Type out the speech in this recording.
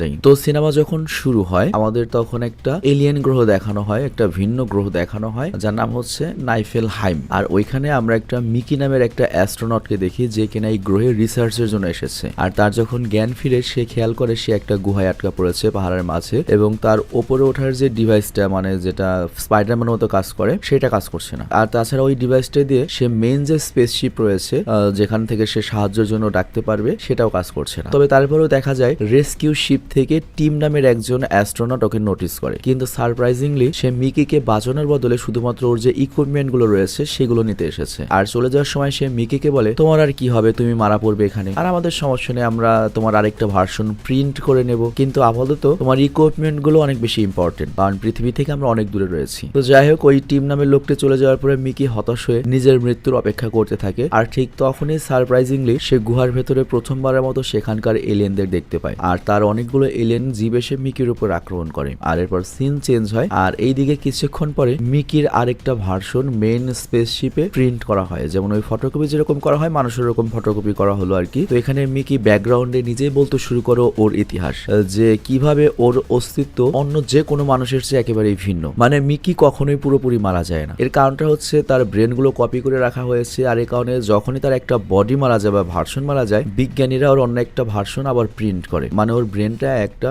যাই। তো সিনেমা যখন শুরু হয়, আমাদের তখন একটা এলিয়েন গ্রহ দেখানো হয়, একটা ভিন্ন গ্রহ দেখানো হয়, যার নাম হচ্ছে নাইফেল হাইম আর ওইখানে আমরা একটা মিকি নামের একটা অ্যাস্ট্রোনটকে দেখি, যে কিনা এই গ্রহে রিসার্চের জন্য এসেছে। আর তার যখন জ্ঞান ফিরে, সে খেয়াল করে সে একটা গুহায় আটকা পড়েছে পাহাড়ের মাঝে, এবং তার ওপরে ওঠার যে ডিভাইসটা মানে যেটা স্পাইডারম্যানের মতো কাজ করে, সেটা কাজ করছে না। আর তাছাড়া ওই ডিভাইসটা দিয়ে সে মেন যে স্পেসশিপ রয়েছে যেখান থেকে সে সাহায্যের জন্য ডাকতে পারবে, সেটাও কাজ করছে না। তবে তারপরেও দেখা যায় রেস্কিউ শিপ থেকে টিম নামের একজন অ্যাস্ট্রোনট ওকে নোটিস করে। কিন্তু সারপ্রাইজিংলি সে মিকিকে বাঁচানোর বদলে শুধুমাত্র ওর যে ইকুইপমেন্টগুলো রয়েছে, সেগুলো নিতে এসেছে। আর চলে যাওয়ার সময় সে মিকিকে বলে, তোমার আর কি হবে? তুমি মারা পড়বে এখানে। আর আমাদের সমস্যা নেই, আমরা তোমার আরেকটা ভার্সন প্রিন্ট করে নেব। কিন্তু আপাতত তোমার ইকুইপমেন্টগুলো অনেক বেশি ইম্পর্টেন্ট কারণ পৃথিবী থেকে আমরা অনেক দূরে রয়েছি। তো যাই হোক, ওই টিম নামের লোকটি চলে যাওয়ার পরে মিকি হতাশ হয়ে নিজের মৃত্যুর অপেক্ষা করতে থাকে। আর ঠিক তখনই সারপ্রাইজিংলি সে গুহার ভেতরে প্রথমবারের মতো সেখানকার এলিয়েনদের দেখতে পায়। আর তার অনেকগুলো এলিয়েন জীব এসে মিকির উপর আক্রমণ করে। আর এরপর সিন চেঞ্জ হয়, আর এইদিকে কিছুক্ষণ পরে মিকির আরেকটা ভার্সন মেন স্পেসশিপে প্রিন্ট করা হয়। যেমন ওই ফটোকপি যেরকম করা হয়, মানুষের এরকম ফটোকপি করা হলো আর কি। তো এখানে মিকি ব্যাকগ্রাউন্ডে নিজেই বলতে শুরু করো ওর ইতিহাস, যে কীভাবে ওর অস্তিত্ব অন্য যে কোনো মানুষের চেয়ে একেবারেই ভিন্ন। মানে মিকি কখনোই পুরোপুরি মারা যায় না। এর কারণটা হচ্ছে তার ব্রেনগুলো কপি করে রাখা হয়েছে, আর এই কারণে যখনই তার একটা বডি মারা যায় বা ভার্সন মারা যায়, বিজ্ঞানীরা ওর অন্য একটা ভার্সন আবার প্রিন্ট করে। মানে ওর ব্রেনটা একটা